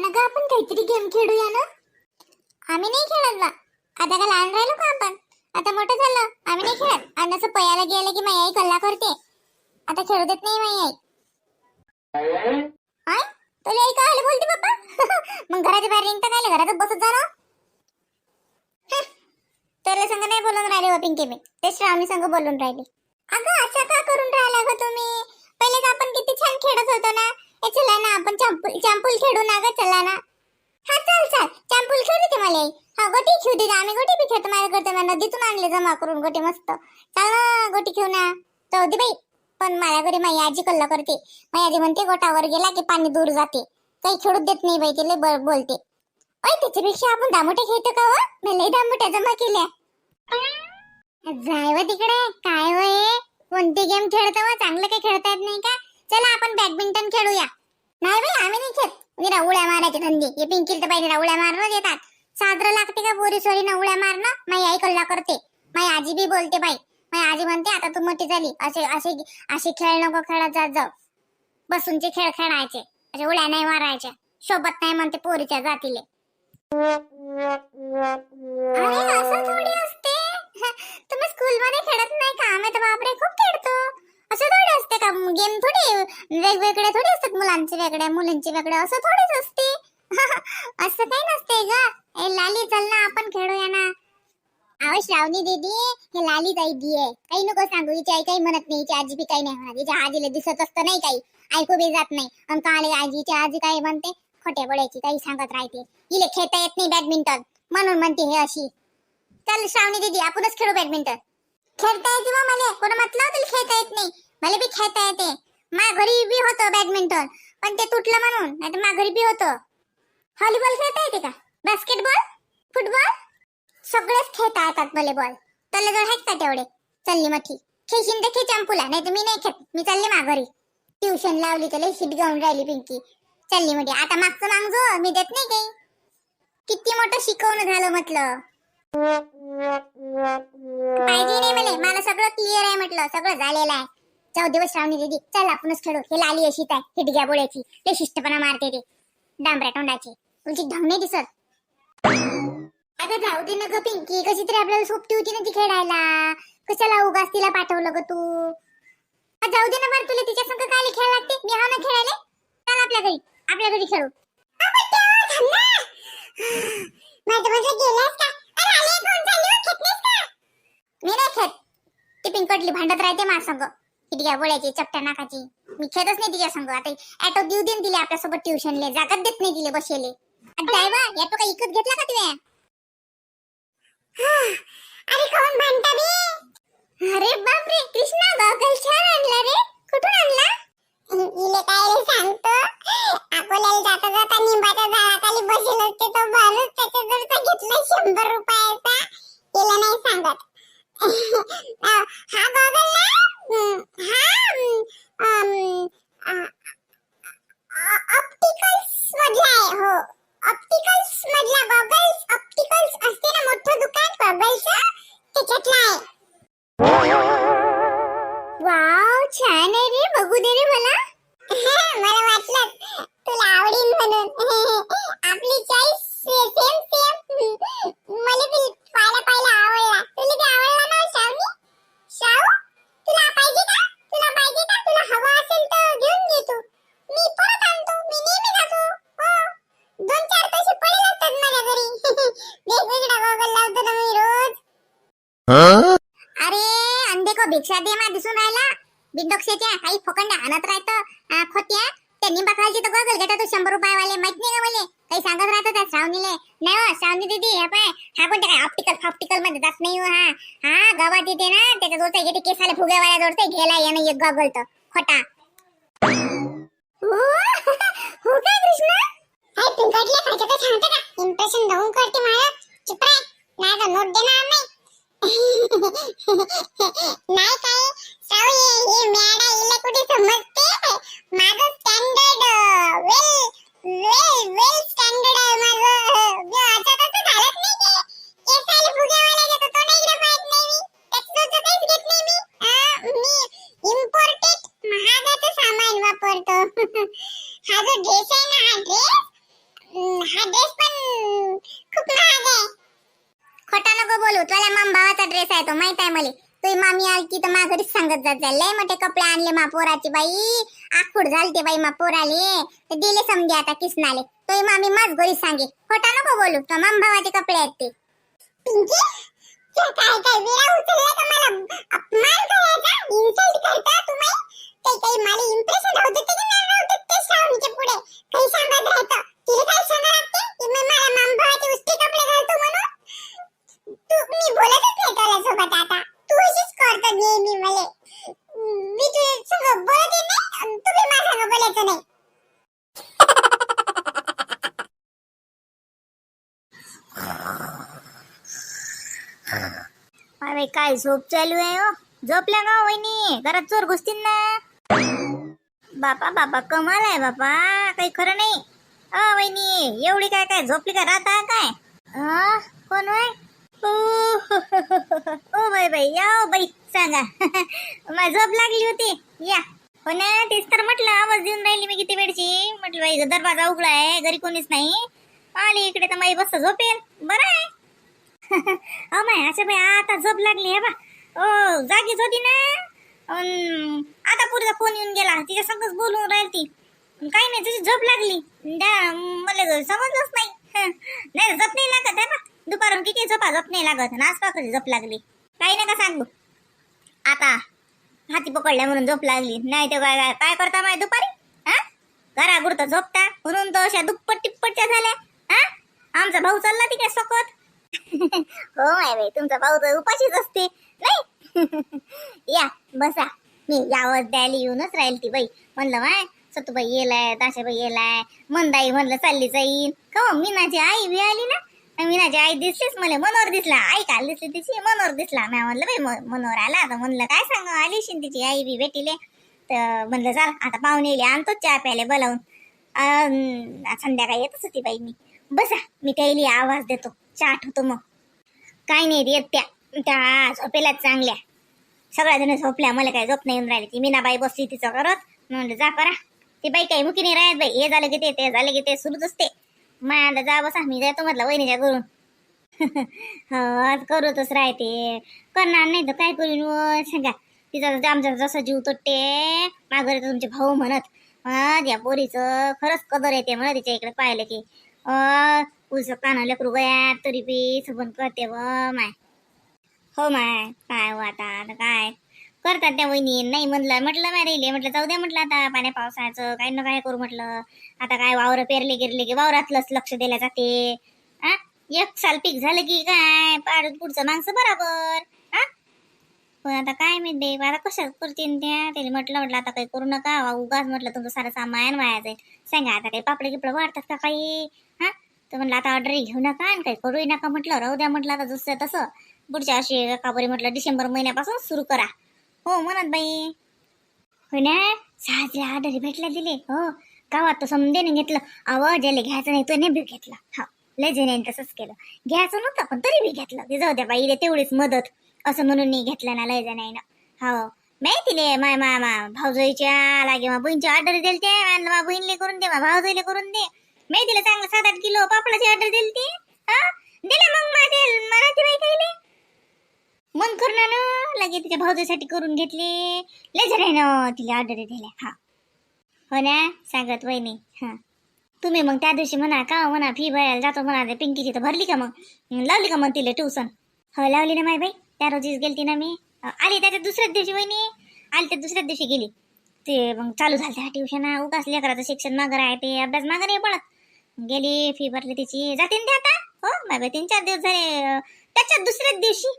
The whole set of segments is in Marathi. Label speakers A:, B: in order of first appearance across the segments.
A: ना ग आपण काहीतरी गेम खेळूया ना? आम्ही नाही खेळत ना आता का लहान राहिलो का आपण? आता मोठं झालं. आम्ही नाही खेळत. आणि असं पयाला गेलं की माई आई कल्ला करते. आता खेळू देत नाही माई आई आय तुला आई काय बोलते पप्पा. मग घराच्या बाहेर निघता काय? घरातच बसत जा ना. हं. तुला संग नाही बोलून राहिले हो पिंकी मी. ते श्रावणी संग बोलून राहिले. अगं असं का करून राहिला ग तुम्ही? ना खेळू ना ग चला ना. हा चल चल. चॅम्पूल खेळू दे मला. हा गोटी खेळू दे. आम्ही गोटी बी खेळतो. माझ्या करतो मी नदीतून आणले जमा करून गोटी मस्त. चल ना गोटी खेळू ना. जाऊ दे बाई. पण माझ्या घरी माझी आजी कल्ला करते. माझी आजी म्हणते गोटावर गेला की पाणी दूर जाते. काही खेळू देत नाही बाई तिला बोलते. ओय त्याच्यापेक्षा आपण दामोटे खेळतो का व मी लई दामोट्या जमा केल्या. जाय व तिकडे. काय हो वय कोणती गेम खेळतो व? चांगलं काही खेळता येत नाही का? चला आपण बॅडमिंटन खेळूया. नाही बाई आम्ही नाही खेळत. मी उड्या मारायचे धंदी. हे पिंकील तर पाहिजे उड्या मारणं येतात. साजरं लागते का बोरी सोरी ना उड्या मारणं? माई आई कल्ला करते. माई आजी बी बोलते बाई. माई आजी म्हणते आता तू मोठी झाली. असे असे असे खेळ नको खेळत जात जाऊ बसूनचे खेळ खेळायचे. असे उड्या नाही मारायच्या. सोबत नाही म्हणते पोरीच्या जातीले. वेगळ्या मुलींची वेगळं असं थोडीच असते. असं काही नसते ग. ए लाली चल ना आपण खेळूया ना. अहो श्रावणी दीदी हे लाली ताई दी आहे काही नको सांगू हिची आई काही म्हणत नाही हिची आजी बी काही नाही म्हणत. हिच्या आजीला दिसत असतं नाही काही. ऐकू बी जात नाही. आणि काले आजीची आजी काय म्हणते खोटे बोलायची काही सांगत राहते. हिले खेळता येत नाही बॅडमिंटन म्हणून म्हणते हे अशी. चल श्रावणी दीदी आपणच खेळू बॅडमिंटन खेळता येते मग मला. कोण म्हटलं तुला खेळता येत नाही? मला बी खेळता येते. माझ्या घरी बी होतं बॅडमिंटन पण ते तुटलं म्हणून नाही तर मा बी होतं. व्हॉलीबॉल खेळता येते का? बास्केटबॉल फुटबॉल सगळेच खेळता येतात बॉल त्याला जर आहेत का तेवढे? चलली मठी. खेळशील तर खेळ चंपूला नाही तर मी नाही खेळ मी चालले माघारी. ट्युशन लावली त्याला हिट घेऊन राहिली पिंकी. चालली म्हणजे आता मागचं मागजो मी देत नाही काही. किती मोठं शिकवणं झालं म्हटलं. पाहिजे नाही मला. मला सगळं क्लिअर आहे म्हटलं. सगळं झालेलं आहे. जाऊ दिवस श्रावणी दिदी. चल आपणच खेळू. हे लाली अशी आहे. हिटग्या बोळ्याची ते शिष्टपणा मारते ते. डांबऱ्या तोंडाची. तुमची ढंग नाही दिसत. अगं जाऊ दे ना ग पिंकी. कशी तरी आपल्याला सोबती होती ना ती खेळायला. कशाला उगाच तिला पाठवलं ग तू? जाऊ दे ना बरं तुला तिच्या संग काय खेळ लागते? मी हा ना खेळायला? चल आपल्या घरी. आपल्या घरी खेळू. मी नाही खेळ ती पिंकटली भांडत राहते माझ्या संग. इतक्या बोळ्याची चपट्या नाकाची. मी खेळतच नाही तिच्या संग. आता ऍटो देऊ देईन तिला आपल्यासोबत ट्युशनले जागत देत नाही तिला बसेले. ड्रायव्हर ऍटो का इकत घेतला का तुझ्या अरे कोण भांडता बे अरे बापरे कृष्णा गॉगल छान आणला रे कुठून आणला इले काय रे सांगतो अकोल्याला जाता जाता निंबाच्या झाडाखाली बसेल होते तो माणूस त्याच्या जर घेतला शंभर रुपयाचा तिला नाही सांगत अं, हा गॉगल ना हं, हा ऑप्टिकल्स मधला आहे हो ऑप्टिकल्स मधला गॉगल्स ऑप्टिकल्स असते ना मोठं दुकान गॉगल्सचं त्याच्यातला आहे वाव छान आहे रे बघू दे रे मला मला वाटलं तुला आवडीन म्हणून आपली चॉईस सेम सेम मला बी पाहिला पाहिला आवडला तुला बी आवडला ना शावनी शाव तुला पाहिजे का तुला पाहिजे का तुला हवा असेल तर घेऊन घे तू मी परत आणतो मी नेहमी जातो हो दोन चार पैसे पडेल असतात माझ्या घरी वेगवेगळा गॉगल लावतो ना मी रोज अरे अंधे को भिक्षा दे मा दिसून राहिला. बिंदोक्षेच्या काही फोकंड आणत राहत. खोट्या. त्यांनी बकरायची तर गॉगल घेता तो शंभर रुपये वाले माहीत नाही का मले? काही सांगत राहतं त्या श्रावणीले. नाही हो श्रावणी दिदी हे पाय हा पण काय ऑप्टिकल ऑप्टिकलमध्ये जात नाही हो, हा हा. गावात येते ना त्याच्या जोडते येते केसाला फुगेवाल्या जोडते गेला यानं एक गॉगल तर. खोटा. हो, हो काय कृष्णा? काय पिंकटले पाहिजे काय सांगते का? इम्प्रेशन घेऊन करते मला चुप रे. नाही तर नोट देणार नाही. नाही काय साऊ हे हे मॅडा हिला कुठे समजते माझं स्टँडर्ड वेल वेल वेल स्टँडर्ड आहे माझं मी अचानक झालंच नाही की केसाला फुगेवाला घेतो तो नाही इकडे पाहत नाही मी त्याचं तर काहीच घेत नाही मी आ, मी इम्पोर्टेड महागाचं सामान वापरतो हा जो ड्रेस आहे ना हा ड्रेस हा ड्रेस पण खूप महाग आहे खोटा नको बोलू तुला मम भावाचा ड्रेस आहे तो माहीत आहे मला तुझी मामी आलती तर मा घरीच सांगत जात जाय लय मोठे कपडे आणले मा पोराची बाई. आखूड झालते बाई मा पोराले. तर दिले समजे आता किसनाले. तो मामी माझ घरी सांगे. खोटा नको बोलू. तो माम भावाचे कपडे आहेत ते. पिंकी काय काय वेळा उचलला का मला? अपमान करायचा इन्सल्ट करता तुम्ही काही काही मला इम्प्रेशन राहू देते नाही राहू ते श्रावणीच्या पुढे. काही सांगत राहतं तिला काय सांगा लागते? की मी मला मामभावाचे उष्टे कपडे घालतो म्हणून? तू मी बोलतच नाही तुला सोबत आता. तू अशीच करतो नेहमी मला मी तुझ्या संग बोलत नाही आणि तू बी माझ्या संग बोलायचं नाही
B: अरे काय झोप चालू आहे हो? झोपल्या का हो वहिनी? घरात चोर घुसतील ना. बापा बापा कमाल आहे बापा. काही खरं नाही. अ वहिनी एवढी काय काय झोपली का? राहता काय? अ, कोण वय ओ ओ बाई बाई या बाई सांगा. मला झोप लागली होती. या. हो ना तेच तर म्हटलं आवाज देऊन राहिली मी किती वेळची. म्हटलं बाई दरवाजा उघडा आहे घरी कोणीच नाही. आली इकडे तर माई बस झोपेल. बरं आहे. अ माय अच्छा बाई आता झोप लागली बा. ओ जागीच होती ना आता पुरीचा फोन येऊन गेला. तिच्या संगच बोलून राहील ती काही नाही तुझी झोप लागली. द्या मला समजलंच नाही. नाही झोप नाही लागत आहे ना दुपारून किती झोपा झोप नाही लागत. आणि आसपास झोप लागली. काही नका सांगू. आता हाती पकडल्या म्हणून झोप लागली. नाही तर काय काय करता माय दुपारी? हा? घरा गुडत झोपता. म्हणून तो अशा दुप्पट टिप्पटच्या झाल्या. हा? आमचा भाऊ चालला तिकडे सकत हो माय बाई. तुमचा भाऊ तर उपाशीच असते नाही? या बसा. मी यावत द्यायला येऊनच राहील ती बाई. म्हणलं माय सतूबाई येलाय दाशाबाई येलाय. मंदाई म्हणलं चालली जाईन. का हो, मीनाची आई बी आली ना? मीनाची आई दिसलीच मला मनोहर दिसला. आई काल दिसली तिची मनोहर दिसला. मी म्हणलं बाई मनोहर आला तर म्हणलं काय सांग आली शिन तिची आई बी भेटीले. तर म्हणलं चाल आता पाहुणे येले आणतो चहा प्यायला बोलावून. संध्याकाळी येतच होती बाई मी. बसा मी त्याला आवाज देतो. रोजच्या आठवतो मग. काय नाही रे त्या त्या झोपेल्याच चांगल्या. सगळ्या जण झोपल्या मला काय झोप नाही येऊन राहिली ती. मीनाबाई बसली तिचं करत म्हणलं जा करा ती बाई काही मुकी नाही राहत बाई. हे झालं की ते ते झालं की ते सुरूच असते. मायाला जा बसा मी जातो म्हटलं वहिनीच्या करून हो आज करतच राहते. करणार नाही तर काय करीन सांगा. तिचा आमचा जसा जीव तोटते. माघारी तर तुमचे भाऊ म्हणत हा त्या पोरीचं खरंच कदर येते म्हणा तिच्या इकडे पाहिलं की. अ उलस काना लेकरू गया तरी बी सबन करते व माय. हो माय काय हो आता आता काय? करतात त्या वहिनी नाही म्हणलं म्हटलं माय रेले म्हटलं जाऊ द्या म्हटलं आता पाण्या पावसाचं काही ना काय करू म्हटलं. आता काय वावर पेरले गिरले की वावरातलंच लक्ष दिल्या जाते. आ? एक साल पीक झालं की काय पाडून पुढचं माणसं बरोबर. हा पण आता काय मी आता कशा करतीन त्या? त्याला म्हटलं म्हटलं आता काही करू नका वा उगाच म्हटलं तुमचं सारं सामान वाया जाईल. सांगा आता काही पापडे गिपडे वाढतात का काही? हा तर म्हणलं आता ऑर्डरी घेऊ नका आणि काही करूही नका. म्हटलं राहू द्या म्हटलं आता जसं तसं. पुढच्या वर्षी का म्हटलं डिसेंबर महिन्यापासून सुरू करा. हो म्हणत बाई. हो ना? ऑर्डर भेटल्या दिले. हो. गावात तो समजेने घेतलं. अव ज्याला घ्यायचं नाही तो नाही बी हा लय जेने तसंच केलं. घ्यायचं नव्हतं पण तरी बी घेतलं. ते जाऊ द्या बाई तेवढीच मदत. असं म्हणून नाही घेतलं ना लय जण हो. माहिती माय मा भाऊजोईच्या लागे मा बहिणीची ऑर्डर दिली ते मा करून दे मा भाऊजोईले करून दे. मी तिला चांगलं सात आठ किलो पापडाची ऑर्डर दिली ती. हा? दिले मग माझे मराठी बाई काही मन करणार ना लगे तिच्या भाऊजासाठी करून घेतले. आहे ना तिला ऑर्डर दिल्या. हा. हो ना सांगत वहिनी. हा. तुम्ही मग त्या दिवशी म्हणा का म्हणा फी भरायला जातो म्हणा ते पिंकीची तर भरली का मग? लावली का मग तिला ट्युशन हो लावली ना माय बाई. त्या रोजीच गेलती ना मी. आली त्याच्या दुसऱ्याच दिवशी वहिनी. आली त्या दुसऱ्याच दिवशी गेली. ते मग चालू झालं त्या ट्युशन उगाच लेकराचं शिक्षण मागर आहे ते अभ्यास मागं आहे पडत. गेली फी भरली तिची. जाते ना ते आता? हो माय तीन चार दिवस झाले. त्याच्या दुसऱ्याच दिवशी.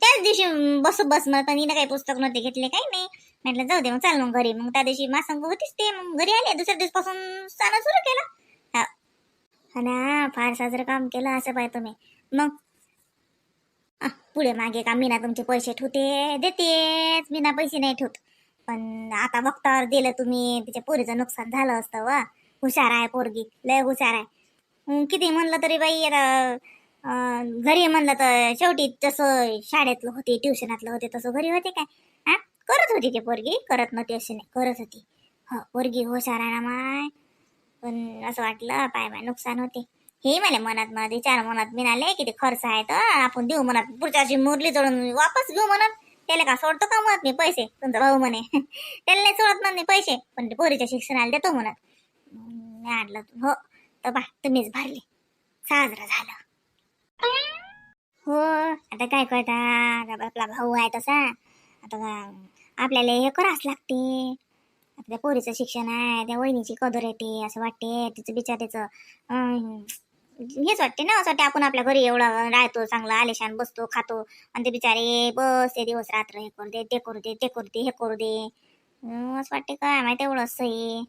B: त्याच दिवशी बस बस मग पण हिनं काही पुस्तक नव्हते घेतले काही नाही म्हटलं जाऊ दे मग चाल मग घरी. मग त्या दिवशी मासंग होतीच ते. मग घरी आले. दुसऱ्या दिवसापासून जाणं सुरू केलं. हा. ना फार साजरं काम केलं असं पाहिजे तुम्ही. मग? पुढे मागे का मीना तुमचे पैसे ठेवते देतेच मीना पैसे नाही ठेवत. पण आता वक्तावर दिलं तुम्ही. तिच्या पोरीचं नुकसान झालं असतं वा. हुशार आहे पोरगी लय हुशार आहे. किती म्हणलं तरी बाई आता घरी म्हणलं तर शेवटी जसं शाळेतलं होते ट्युशनातलं होते तसं घरी होते काय? हा करत होती ते पोरगी करत नव्हती अशी नाही करत होती. हो पोरगी हुशार आहे ना माय. पण असं वाटलं पाय पाय नुकसान होते. हे मला मनात मनात विचार मनात मिळाले किती खर्च आहे तर आपण देऊ म्हणत पुढच्या वर्षी मुरली चढून वापस घेऊ म्हणत. त्याला का सोडतो का म्हणत मी पैसे? तुमचा भाऊ म्हणे. त्याला नाही सोडत म्हणत नाही पैसे पण पोरीच्या शिक्षणाला देतो म्हणत. मी आणलं हो तर बा तुम्हीच भरले. साजरं झालं. हो आता काय करता? आपला भाऊ आहे तसा. आता आपल्याला हे करावंच लागते आता त्या पोरीचं शिक्षण आहे त्या वहिनीची कदर येते असं वाटते. तिचं बिचारीचं हेच वाटते ना असं वाटते आपण आपल्या घरी एवढं राहतो चांगलं आलेशान बसतो खातो. आणि ते बिचारे बस ते दिवस रात्र हे करू दे ते करू दे ते करू दे हे करू दे. असं वाटते काय माहिती एवढं असं आहे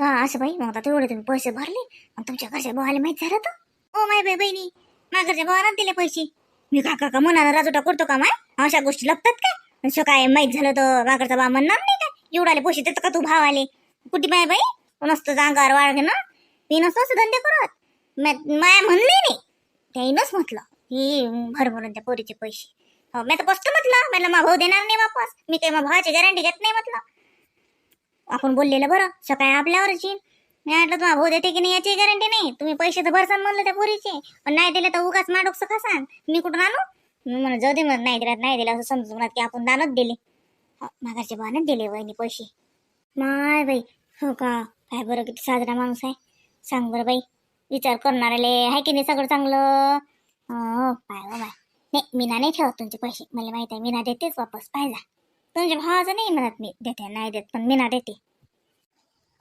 B: का असं बाई? मग आता तेवढे तुम्ही पैसे भरले मग तुमच्या घरच्या भावाला माहीत झालं तर? ओ माय बाई बहिणी माझ्या घरच्या भावाला दिले पैसे. मी काका का मनाला राजोटा करतो का माय? अशा गोष्टी लपतात काय? असं काय माहीत झालं तर माघरचा भाव म्हणणार नाही काय? एवढाले पैसे देतो का तू भावाले? कुठे माय बाई? नसतं जांगार वाळग ना मी नसतो असं धंदे करत. माया म्हणले नाही. त्याईनच म्हटलं की भर भरून त्या पोरीचे पैसे. हो मी तर स्पष्ट म्हटलं मला मा भाऊ देणार नाही वापस. मी काही मा भावाची गॅरंटी घेत नाही म्हटलं. आपण बोललेलं बरं. सकाळी आपल्यावरच येईल मी म्हटलं तुम्हाला भाऊ देते की नाही? याची गॅरंटी नाही. तुम्ही पैसे तर भरसान म्हणलं त्या पोरीचे. पण नाही दिले तर उगाच माडोकसं खासान. मी कुठून आणू? मी म्हणून जाऊ दे म्हणत नाही दिला नाही दिला. असं समजून म्हणत की आपण दानच दिले. माघारचे बाणच दिले वहिनी पैसे. माय बाई. हो का? काय बरं किती साजरा माणूस आहे. सांग बरं बाई. विचार करणाऱ्याले आहे की नाही सगळं चांगलं? हो पाय हो बाय. नाही मीना नाही ठेवत तुमचे पैसे. मला माहीत आहे मीना देतेच वापस. पाहिजा तुमच्या भावाचं नाही म्हणत मी देते नाही देत पण मी ना देते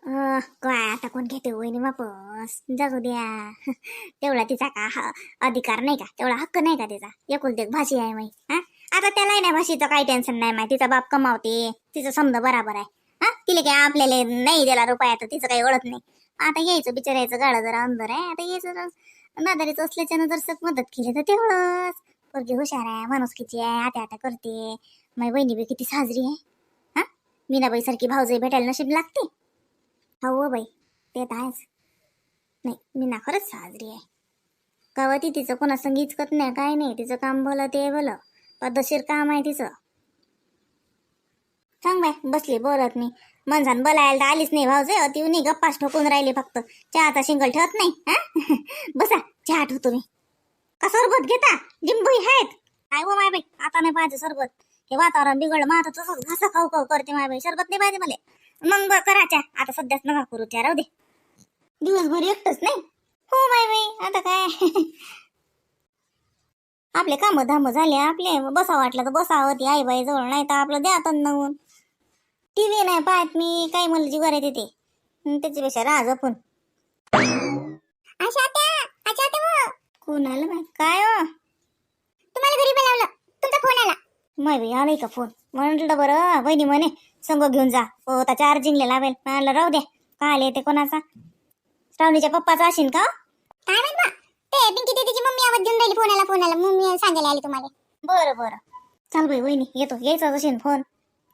B: अं, काय आता कोण घेते वहिनी वापस जगू द्या तेवढा तिचा का ह- अधिकार नाही का तेवढा हक्क नाही का तिचा एकुलते एक भाषी आहे माई हा आता त्याला नाही भाषेचं काही टेन्शन नाही माहिती तिचा बाप कमावते तिचं समजा बराबर आहे हा तिला काय आपल्याला नाही दिला रुपया तर तिचं काही ओळख नाही आता यायचं बिचारायचं गाडं जरा अंदर आहे आता यायचं जरा नादारीचं असल्याच्यानं जर मदत केली तर तेवढंच पोरगी हुशार आहे माणुसकीची आहे आता आता करते माझी बहिणी बी किती साजरी आहे. हा? मीनाबाई सारखी भाऊजाई भेटायला नशीब लागते. हो बाई ते तर आहेच. नाही मीना खरंच साजरी आहे. कवा ती तिचं कोणा संगीत करत नाही काय नाही तिचं काम भलं ते भलं. पद्धतशीर काम आहे तिचं. सांग बाय बसली बोलत मी. मनसान बोलायला तर आलीच नाही भाऊजे अति नाही गप्पाच ठोकून राहिली फक्त. चहाचा शिंगल ठेवत नाही हा? बसा चहा ठेवतो मी. का सरबत घेता? लिंबू आहेत. काय हो माय बाई आता नाही पाहिजे सरबत. हे वातावरण बिघडलं मग आता तसंच घासा खाऊ खाऊ करते माझ्या बाई सरबत नाही पाहिजे मला. मग बरं करा आता सध्याच नका करू त्या राहू दे. दिवसभर एकटच नाही. हो माय बाई आता काय? आपले काम धाम झाले आपले बसा वाटलं तर बसावं ती आई बाई जवळ नाही तर आपलं द्या तन नवून. टीव्ही नाही पाहत मी काही मला जीवर येते ते. त्याच्यापेक्षा राहा जपून
A: आशा त्या आशा त्या
B: कोणाला काय हो
A: तुम्हाला घरी बोलावलं तुमचा फोन आला
B: माय आलाय का फोन? म्हटलं बरं बहिणी म्हणे संग घेऊन जा. हो आता चार्जिंगला लावेल. म्हटलं राहू द्या काय आले ते कोणाचा? श्रावणीच्या पप्पाचा असेल का?
A: काय माहीत बा. ते पिंकी दीदीची मम्मी आवाज देऊन राहिली फोनाला फोनाला. मम्मी सांगायला आली तुम्हाला.
B: बरं बरं. चाल बाई वहिनी येतो. यायचा असेल फोन.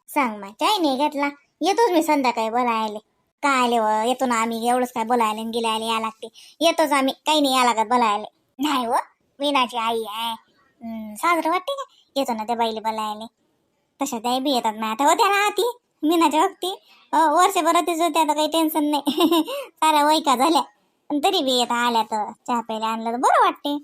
B: सांग माय काय नाही घेतला. येतोच मी संध्याकाळी बोलायले. काय आले व येतो ना आम्ही. एवढंच काय बोलायले गेलायले या लागते. येतोच आम्ही. काही नाही या लागत बोलायले. नाही व मीनाची आई आहे. साजरं वाटते का? येतो ना त्या बाईले बोलायले. तशा त्या बी येतात हो, ना आता होत्या ना ती मीनाच्या वक्ती वर्षभर तिच होत्या आता काही टेन्शन नाही. साऱ्या वैका झाल्या. तरी बी येता आल्या तर चहा प्यायला आणलं तर बरं वाटते.